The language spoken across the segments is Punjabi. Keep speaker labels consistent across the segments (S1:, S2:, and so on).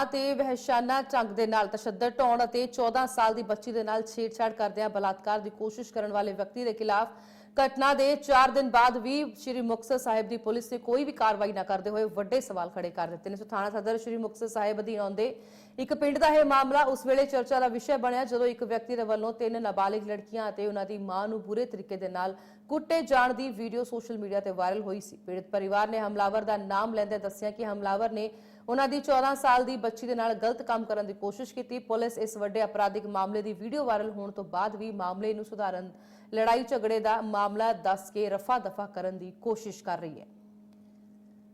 S1: ਮਾਂ ਤੇ ਵਹਿਸ਼ਾਨਾ ਢੰਗ ਦੇ ਨਾਲ ਤਸ਼ੱਦਦ ਢਾਉਣ ਅਤੇ 14 ਸਾਲ ਦੀ ਬੱਚੀ ਦੇ ਨਾਲ ਛੇੜਛਾੜ ਕਰਦਿਆਂ ਬਲਾਤਕਾਰ ਦੀ ਕੋਸ਼ਿਸ਼ ਕਰਨ ਵਾਲੇ ਵਿਅਕਤੀ ਦੇ ਖਿਲਾਫ ਘਟਨਾ ਦੇ 4 ਦਿਨ ਬਾਅਦ ਵੀ ਸ਼੍ਰੀ ਮੁਕਤਸਰ ਸਾਹਿਬ ਦੀ ਪੁਲਿਸ ਨੇ ਕੋਈ ਵੀ ਕਾਰਵਾਈ ਨਾ ਕਰਦੇ ਹੋਏ ਵੱਡੇ ਸਵਾਲ ਖੜੇ ਕਰ ਦਿੱਤੇ ਨੇ। ਸੋ ਥਾਣਾ ਸਦਰ ਸ਼੍ਰੀ ਮੁਕਤਸਰ ਸਾਹਿਬ ਅਧੀਨ ਆਉਂਦੇ ਇੱਕ ਪਿੰਡ ਦਾ ਇਹ ਮਾਮਲਾ ਉਸ ਵੇਲੇ ਚਰਚਾ ਦਾ ਵਿਸ਼ਾ ਬਣਿਆ, ਜਦੋਂ ਇੱਕ ਵਿਅਕਤੀ ਦੇ ਵੱਲੋਂ ਤਿੰਨ ਨਾਬਾਲਿਗ ਲੜਕੀਆਂ ਅਤੇ ਉਹਨਾਂ ਦੀ ਮਾਂ ਨੂੰ ਬੁਰੇ ਤਰੀਕੇ ਦੇ ਨਾਲ ਕੁੱਟੇ ਜਾਣ ਦੀ ਵੀਡੀਓ ਸੋਸ਼ਲ ਮੀਡੀਆ ਤੇ ਵਾਇਰਲ ਹੋਈ ਸੀ। ਪੀੜਤ ਪਰਿਵਾਰ ਨੇ ਹਮਲਾਵਰ ਦਾ ਨਾਮ ਲੈਂਦੇ ਦੱਸਿਆ ਕਿ ਹਮਲਾਵਰ ਨੇ ਉਹਨਾਂ ਦੀ 14 ਸਾਲ ਦੀ ਬੱਚੀ ਦੇ ਨਾਲ ਗਲਤ ਕੰਮ ਕਰਨ ਦੀ ਕੋਸ਼ਿਸ਼ ਕੀਤੀ। ਪੁਲਿਸ ਇਸ ਵੱਡੇ ਅਪਰਾਧਿਕ ਮਾਮਲੇ ਦੀ ਵੀਡੀਓ ਵਾਇਰਲ ਹੋਣ ਤੋਂ ਬਾਅਦ ਵੀ ਮਾਮਲੇ ਨੂੰ ਸੁਧਾਰਨ, ਲੜਾਈ ਝਗੜੇ ਦਾ ਮਾਮਲਾ ਦੱਸ ਕੇ ਰਫਾ ਦਫਾ ਕਰਨ ਦੀ ਕੋਸ਼ਿਸ਼ ਕਰ ਰਹੀ ਹੈ।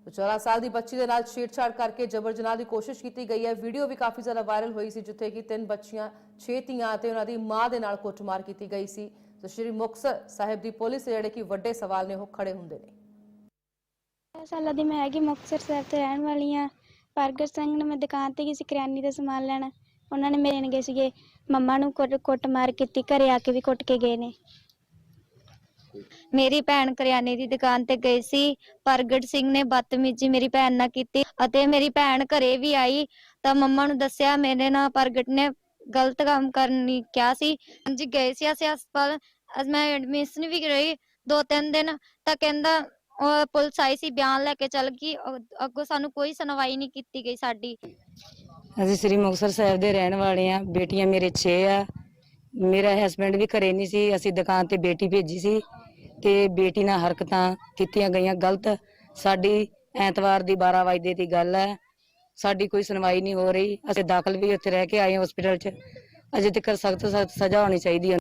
S1: 14 ਸਾਲ ਦੀ ਬੱਚੀ ਦੇ ਨਾਲ ਛੇੜਛਾੜ ਕਰਕੇ ਜਬਰ ਜਨਾਹ ਦੀ ਕੋਸ਼ਿਸ਼ ਕੀਤੀ ਗਈ ਹੈ। ਵੀਡੀਓ ਵੀ ਕਾਫੀ ਜ਼ਿਆਦਾ ਵਾਇਰਲ ਹੋਈ ਸੀ, ਜਿੱਥੇ ਕਿ ਤਿੰਨ ਬੱਚੀਆਂ, ਛੇ ਧੀਆਂ ਅਤੇ ਉਹਨਾਂ ਦੀ ਮਾਂ ਦੇ ਨਾਲ ਕੁੱਟਮਾਰ ਕੀਤੀ ਗਈ ਸੀ। ਤੇ ਸ਼੍ਰੀ ਮੁਕਤਸਰ ਸਾਹਿਬ ਦੀ ਪੁਲਿਸ ਜਿਹੜੇ ਕਿ ਵੱਡੇ ਸਵਾਲ ਨੇ, ਉਹ ਖੜੇ ਹੁੰਦੇ ਨੇ।
S2: ਸਾਲਾਂ ਦੀ ਮੈਂ ਹੈਗੀ ਮੁਕਤਸਰ ਸਾਹਿਬ ਤੋਂ ਰਹਿਣ ਵਾਲੀ ਹਾਂ। ਪ੍ਰਗਟ ਸਿੰਘ ਨੇ ਮੈਂ ਦੁਕਾਨ ਤੇ ਗਈ ਸੀ, ਕਰਿਆਨੇ ਦਾ ਸਮਾਨ ਲੈਣ। ਉਹਨਾਂ ਨੇ ਮੇਰੇ ਨੇ ਗਏ ਸੀਗੇ। ਮੰਮਾ ਨੂੰ ਕੁੱਟ ਕੁੱਟ ਮਾਰ ਕੀਤੀ, ਘਰੇ ਆ ਕੇ ਵੀ ਕੁੱਟ ਕੇ ਗਏ ਨੇ।
S3: ਮੇਰੀ ਭੈਣ ਕਰਿਆਨੇ ਦੀ ਦੁਕਾਨ ਤੇ ਗਈ ਸੀ, ਪ੍ਰਗਟ ਸਿੰਘ ਨੇ ਬਦਤਮੀਜ਼ੀ ਮੇਰੀ ਭੈਣ ਨਾਲ ਕੀਤੀ ਅਤੇ ਮੇਰੀ ਭੈਣ ਘਰੇ ਵੀ ਆਈ ਤਾਂ ਮੰਮਾ ਨੂੰ ਦੱਸਿਆ, ਮੇਰੇ ਨਾਲ ਪ੍ਰਗਟ ਨੇ ਗਲਤ ਕੰਮ ਕਰਨ ਕਿਹਾ ਸੀ। ਹਾਂਜੀ, ਗਏ ਸੀ ਅਸੀਂ ਹਸਪਤਾਲ। ਅੱਜ ਮੈਂ ਐਡਮਿਸ਼ਨ ਵੀ ਰਹੀ ਦੋ ਤਿੰਨ ਦਿਨ ਤਾਂ ਕਹਿੰਦਾ, ਉਹ ਪੁਲਿਸ ਆਈ ਸੀ, ਬਿਆਨ ਲੈ ਕੇ ਚੱਲ ਗਈ। ਅ- ਅੱਗੋਂ ਸਾਨੂੰ ਕੋਈ ਸੁਣਵਾਈ ਨਹੀਂ ਕੀਤੀ ਗਈ ਸਾਡੀ।
S4: ਅਸੀਂ ਸ੍ਰੀ ਮੁਕਤਸਰ ਸਾਹਿਬ ਦੇ ਰਹਿਣ ਵਾਲੇ ਆ ਬੇਟੀਆਂ ਮੇਰੇ 6 ਆ। ਮੇਰਾ ਹਸਬੰਡ ਵੀ ਘਰੇ ਨਹੀਂ ਸੀ। ਅਸੀਂ ਦੁਕਾਨ ਤੇ ਬੇਟੀ ਭੇਜੀ ਸੀ। ਤੇ ਬੇਟੀ ਨਾਲ ਹਰਕਤਾਂ ਕੀਤੀਆਂ ਗਈਆਂ। ਗਲਤ ਸਾਡੀ ਐਤਵਾਰ ਦੀ 12 ਵਜੇ ਦੀ ਗੱਲ ਹੈ। ਸਾਡੀ ਕੋਈ ਸੁਣਵਾਈ ਨਹੀਂ ਹੋ ਰਹੀ। ਅਸੀਂ ਦਾਖਲ ਵੀ ਉੱਥੇ ਰਹਿ ਕੇ ਆਏ ਹਸਪੀਟਲ 'ਚ। ਅਜੇ ਤੱਕ ਸਖਤ ਸਖਤ ਸਜ਼ਾ ਹੋਣੀ ਚਾਹੀਦੀ ਹੈ।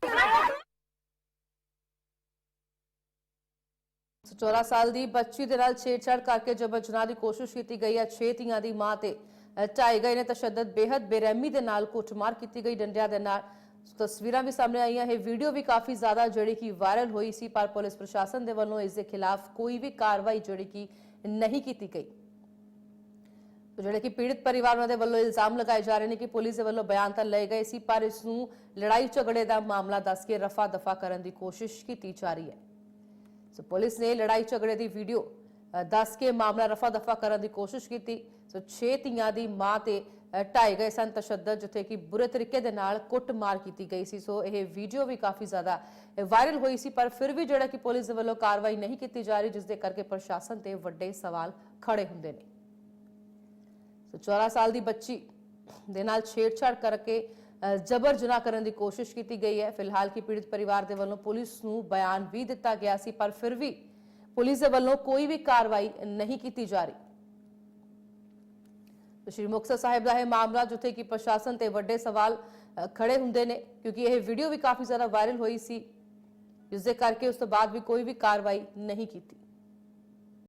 S1: 14 ਸਾਲ ਦੀ ਬੱਚੀ ਦੇ ਨਾਲ ਛੇੜਛਾੜ ਕਰਕੇ ਜਬਰ ਜਨਾਹ ਦੀ ਕੋਸ਼ਿਸ਼ ਕੀਤੀ ਗਈ ਹੈ ਛੇ ਧੀਆਂ ਦੀ ਮਾਂ ਤੇ ਅ, ਢਾਏ ਗਏ ਨੇ ਤਸ਼ੱਦਦ। ਬੇਹੱਦ ਬੇਰਹਿਮੀ ਦੇ ਨਾਲ ਕੁੱਟਮਾਰ ਕੀਤੀ ਗਈ। ਡੰਡਿਆਂ ਦੇ ਨਾਲ ਤਸਵੀਰਾਂ ਵੀ ਸਾਹਮਣੇ ਆਈਆਂ ਇਹ ਵੀਡੀਓ ਵੀ ਕਾਫੀ ਜ਼ਿਆਦਾ ਜਿਹੜੀ ਕਿ ਵਾਇਰਲ ਹੋਈ ਸੀ, ਪਰ ਪੁਲਿਸ ਪ੍ਰਸ਼ਾਸਨ ਦੇ ਵੱਲੋਂ ਇਸ ਦੇ ਖਿਲਾਫ ਕੋਈ ਵੀ ਕਾਰਵਾਈ ਜਿਹੜੀ ਕਿ ਨਹੀਂ ਕੀਤੀ ਗਈ। ਜਿਹੜੇ ਕਿ ਪੀੜਤ ਪਰਿਵਾਰ ਉਹਨਾਂ ਦੇ ਵੱਲੋਂ ਇਲਜ਼ਾਮ ਲਗਾਏ ਜਾ ਰਹੇ ਨੇ ਕਿ ਪੁਲਿਸ ਦੇ ਵੱਲੋਂ ਬਿਆਨ ਤਾਂ ਲਏ ਗਏ ਸੀ, ਪਰ ਇਸ ਨੂੰ ਲੜਾਈ ਝਗੜੇ ਦਾ ਮਾਮਲਾ ਦੱਸ ਕੇ ਰਫਾ ਦਫਾ ਕਰਨ ਦੀ ਕੋਸ਼ਿਸ਼ ਕੀਤੀ ਜਾ ਰਹੀ ਹੈ। ਸੋ ਪੁਲਿਸ ਨੇ ਲੜਾਈ ਝਗੜੇ ਦੀ ਵੀਡੀਓ ਦੱਸ ਕੇ ਮਾਮਲਾ ਰਫਾ ਦਫਾ ਕਰਨ ਦੀ ਕੋਸ਼ਿਸ਼ ਕੀਤੀ। ਸੋ 6 ਧੀਆਂ ਦੀ ਮਾਂ ਤੇ ਢਾਏ ਗਏ ਸਨ ਤਸ਼ੱਦਦ ਜਿੱਥੇ ਕਿ ਬੁਰੇ ਤਰੀਕੇ ਦੇ ਨਾਲ ਕੁੱਟਮਾਰ ਕੀਤੀ ਗਈ ਸੀ। ਸੋ ਇਹ ਵੀਡੀਓ ਵੀ ਕਾਫੀ ਜ਼ਿਆਦਾ ਵਾਇਰਲ ਹੋਈ ਸੀ ਪਰ ਫਿਰ ਵੀ ਜਿਹੜਾ ਕਿ ਪੁਲਿਸ ਦੇ ਵੱਲੋਂ ਕਾਰਵਾਈ ਨਹੀਂ ਕੀਤੀ ਜਾ ਰਹੀ ਜਿਸ ਦੇ ਕਰਕੇ ਪ੍ਰਸ਼ਾਸਨ ਤੇ ਵੱਡੇ ਸਵਾਲ ਖੜੇ ਹੁੰਦੇ ਨੇ। ਸੋ 14 ਸਾਲ ਦੀ ਬੱਚੀ ਦੇ ਨਾਲ ਛੇੜਛਾੜ ਕਰਕੇ ਅ, ਜਬਰ ਜਨਾਹ ਕਰਨ ਦੀ ਕੋਸ਼ਿਸ਼ ਕੀਤੀ ਗਈ ਹੈ। ਫਿਲਹਾਲ ਕੀ ਪੀੜਤ ਪਰਿਵਾਰ ਦੇ ਵੱਲੋਂ ਪੁਲਿਸ ਨੂੰ ਬਿਆਨ ਵੀ ਦਿੱਤਾ ਗਿਆ ਸੀ ਪਰ ਫਿਰ ਵੀ ਪੁਲਿਸ ਦੇ ਵੱਲੋਂ ਕੋਈ ਵੀ ਕਾਰਵਾਈ ਨਹੀਂ ਕੀਤੀ ਜਾ ਰਹੀ। ਤੇ ਸ਼੍ਰੀ ਮੁਕਤਸਰ ਸਾਹਿਬ ਦਾ ਇਹ ਮਾਮਲਾ ਜਿੱਥੇ ਕਿ ਪ੍ਰਸ਼ਾਸਨ ਤੇ ਵੱਡੇ ਸਵਾਲ ਅ, ਖੜੇ ਹੁੰਦੇ ਨੇ ਕਿਉਂਕਿ ਇਹ ਵੀਡੀਓ ਵੀ ਕਾਫੀ ਜ਼ਿਆਦਾ ਵਾਇਰਲ ਹੋਈ ਸੀ ਜਿਸ ਦੇ ਕਰਕੇ ਉਸ ਤੋਂ ਬਾਅਦ ਵੀ ਕੋਈ ਵੀ ਕਾਰਵਾਈ ਨਹੀਂ ਕੀਤੀ